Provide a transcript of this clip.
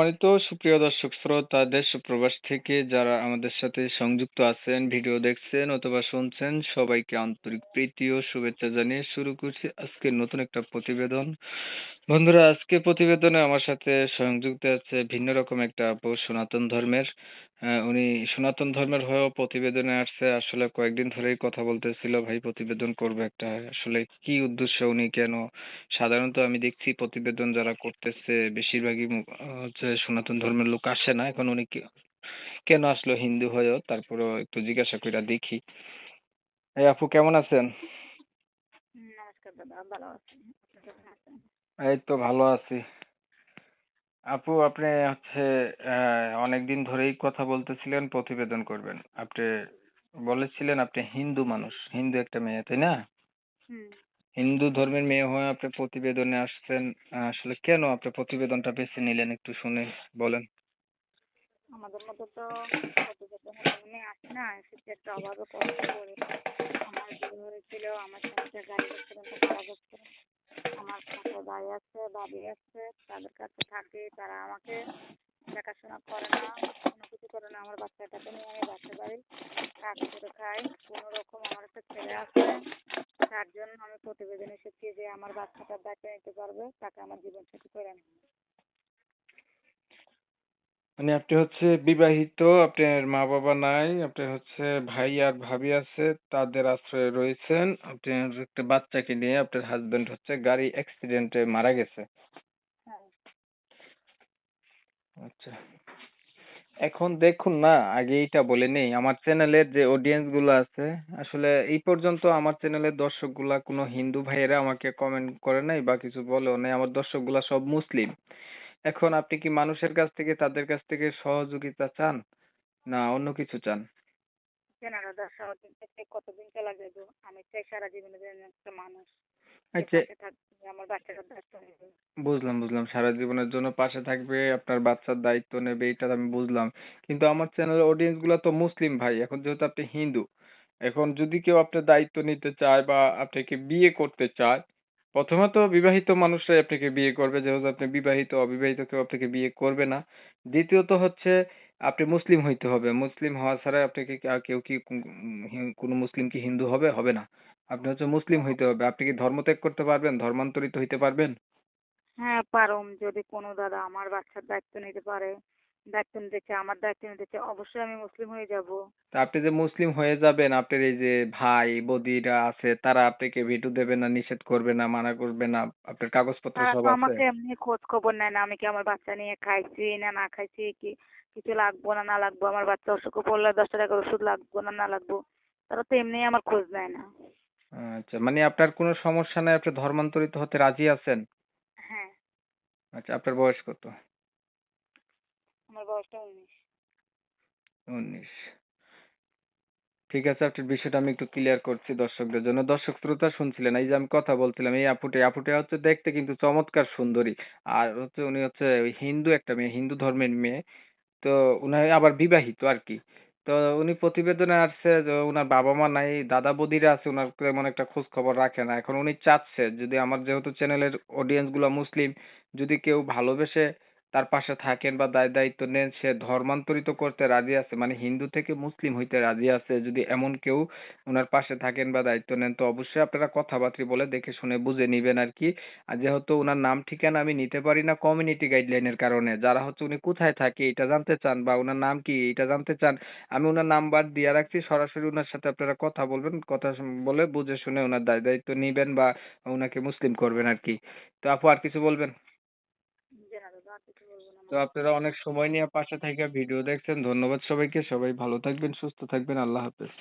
সম্মানিত সুপ্রিয় দর্শক শ্রোতা, দেশ প্রবাস থেকে যারা আমাদের সাথে সংযুক্ত আছেন, ভিডিও দেখছেন অথবা শুনছেন, সবাইকে আন্তরিক প্রীতি ও শুভেচ্ছা জানিয়ে শুরু করছি আজকে নতুন একটা প্রতিবেদন। বন্ধুরা আজকে প্রতিবেদনে আমার সাথে সংযুক্ত আছে ভিন্ন রকম একটা আপু সনাতন ধর্মের। আহ, উনি সনাতন ধর্মের হয়েও প্রতিবেদনে আসছে। আসলে কয়েকদিন ধরেই কথা বলতেছিল ভাই প্রতিবেদন করবে একটা। আসলে কি উদ্দেশ্য উনি কেন? সাধারণত আমি দেখছি প্রতিবেদন যারা করতেছে বেশিরভাগই হচ্ছে সনাতন ধর্মের লোক আসে না। এখন উনি কেন আসলো হিন্দু হয়েও? তারপরেও একটু জিজ্ঞাসা কইরা দেখি। এই আপু কেমন আছেন? নমস্কার দাদা ভালো কেমন আছেন? এই তো ভালো আছি। আপু আপনি হচ্ছে অনেক দিন ধরেই কথা বলতেছিলেন প্রতিবেদন করবেন। আপনি বলেছিলেন আপনি হিন্দু মানুষ হিন্দু একটা মেয়ে তাই না? হুম। হিন্দু ধর্মের মেয়ে হয়ে আপনি প্রতিবেদনে আসছেন আহ, আসলে কেন আপনি প্রতিবেদনটা বেছে নিলেন একটু শুনে বলেন। আমাদের মতো তো প্রতিবেদন এমনি আসে না এসেছে একটা অভাবে কষ্ট করে আমার বিয়ে হয়েছিল আমার গাড়ি আমার ছোটো ভাই আছে, ভাবি আছে, তাদের কাছে থাকি, তারা আমাকে দেখাশোনা করে না, কোনো কিছু করে না। আমার বাচ্চাটাকে নিয়ে আমি বাসা বাড়ি কাজ করে খাই। কোনো রকম আমার একটা ছেলে আছে, তার জন্য আমি প্রতিবেদন এসেছি যে আমার বাচ্চাটার দায়িত্ব নিতে পারবে, তাকে আমার জীবন সাথী করে নেব মানে আপনি হচ্ছে বিবাহিত আপনার মা বাবা নাই আপনার হচ্ছে ভাই আর ভাবি আছে তাদের আশ্রয়ে রয়েছেন আপনার একটা বাচ্চাকে নিয়ে আপনার হাজবেন্ড হচ্ছে গাড়ি অ্যাক্সিডেন্টে মারা গেছে। হ্যাঁ। আচ্ছা। এখন দেখুন না আগে এইটা বলে নেই। আমার চ্যানেলের যে অডিয়েন্সগুলো আছে আসলে এই পর্যন্ত আমার চ্যানেলের দর্শকগুলা কোনো হিন্দু ভাইয়েরা আমাকে কমেন্ট করে নাই বা কিছু বলেও নাই। আমার দর্শকগুলা সব মুসলিম। এখন আপনি কি মানুষের কাছ থেকে তাদের কাছ থেকে সহযোগিতা চান? না অন্য কিছু চান? কেন দাদা সারাদিন থেকে কতদিন চলা যাবে আমি চাই সারা জীবনের জন্য একটা মানুষ আচ্ছা। বুঝলাম বুঝলাম। সারা জীবনের জন্য পাশে থাকবে আপনার বাচ্চার দায়িত্ব নেবে এটা আমি বুঝলাম। কিন্তু আমার চ্যানেলের অডিয়েন্সগুলো তো মুসলিম ভাই এখন যেহেতু আপনি হিন্দু এখন যদি কেউ আপনার দায়িত্ব নিতে চায় বা আপনাকে বিয়ে করতে চায় প্রথমত বিবাহিত মানুষরাই আপনাকে বিয়ে করবে, যেহেতু আপনি বিবাহিত, অবিবাহিত কেউ আপনাকে বিয়ে করবে না। দ্বিতীয়ত হচ্ছে, আপনি মুসলিম হইতে হবে। মুসলিম হওয়া ছাড়া আপনাকে আর কেউ কি কোনো মুসলিম কি হিন্দু হবে? হবে না। আপনি হচ্ছে মুসলিম হইতে হবে। আপনি কি ধর্ম ত্যাগ করতে পারবেন? ধর্মান্তরিত হইতে পারবেন? হ্যাঁ পারম। যদি কোনো দাদা আমার বাচ্চার দায়িত্ব নিতে পারে দায়িত্ব নিতে চায় আমার দায়িত্ব নিতে চায় অবশ্যই আমি মুসলিম হয়ে যাব। তা আপনি যে মুসলিম হয়ে যাবেন আপনার এই যে ভাই বৌদিরা আছে তারা আপনাকে ভেটু দেবে না নিষেধ করবে না মানা করবে না আপনার কাগজপত্র তারা সব আছে? আমাকে এমনি খোঁজ খবর নেয় না আমি কি আমার বাচ্চা নিয়ে খাইছি না না খাইছি কি কিছু লাগবো না না লাগবো আমার বাচ্চা অসুখ পড়লে দশ টাকা ওষুধ লাগবো না না লাগবো তারা তো এমনি আমার খোঁজ নেয় না। আচ্ছা মানে আপনার কোনো সমস্যা নাই আপনি ধর্মান্তরিত হতে রাজি আছেন? হ্যাঁ। আচ্ছা আপনার বয়স কত? আমার বয়সটা উনিশ। উনিশ। ঠিক আছে আপনার বিষয়টা আমি একটু ক্লিয়ার করছি দর্শকদের জন্য। দর্শক, শ্রোতা শুনছিলেন, এই যে আমি কথা বলছিলাম, এই আপুটে আপুটে হচ্ছে দেখতে কিন্তু চমৎকার সুন্দরী। আর হচ্ছে উনি হচ্ছে হিন্দু একটা মেয়ে, হিন্দু ধর্মের মেয়ে। তো উনি আবার বিবাহিত আর কি। তো উনি প্রতিবেদনে আসছে যে ওনার বাবা মা নাই, দাদা বৌদিরা আছে ওনার তেমন একটা খোঁজ খবর রাখে না। এখন উনি চাচ্ছে, যদি আমার যেহেতু চ্যানেলের অডিয়েন্সগুলো মুসলিম, যদি কেউ ভালোবেসে তার পাশে থাকেন বা দায় দায়িত্ব নেন, সে ধর্মান্তরিত করতে রাজি আছে। মানে হিন্দু থেকে মুসলিম হইতে রাজি আছে। যদি এমন কেউ ওনার পাশে থাকেন বা দায়িত্ব নেন, তো অবশ্যই আপনারা কথাবার্তা বলে দেখে শুনে বুঝে নিবেন আর কি। আর যেহেতু ওনার নাম ঠিকানা আমি নিতে পারি না কমিউনিটি গাইডলাইনের কারণে, যারা হচ্ছে উনি কোথায় থাকে, এটা জানতে চান বা ওনার নাম কি, এটা জানতে চান, আমি ওনার নাম্বার দিয়ে রাখছি। সরাসরি ওনার সাথে আপনারা কথা বলবেন, কথা বলে বুঝে শুনে ওনার দায় দায়িত্ব নিবেন বা ওনাকে মুসলিম করবেন আর কি। তো আপু, আর কিছু বলবেন জি না দাদা আর কিছু বলব না তো আপনারা অনেক সময় নিয়ে পাশে থেকে ভিডিও দেখছেন। ধন্যবাদ সবাইকে। সবাই ভালো থাকবেন সুস্থ থাকবেন। আল্লাহ হাফেজ।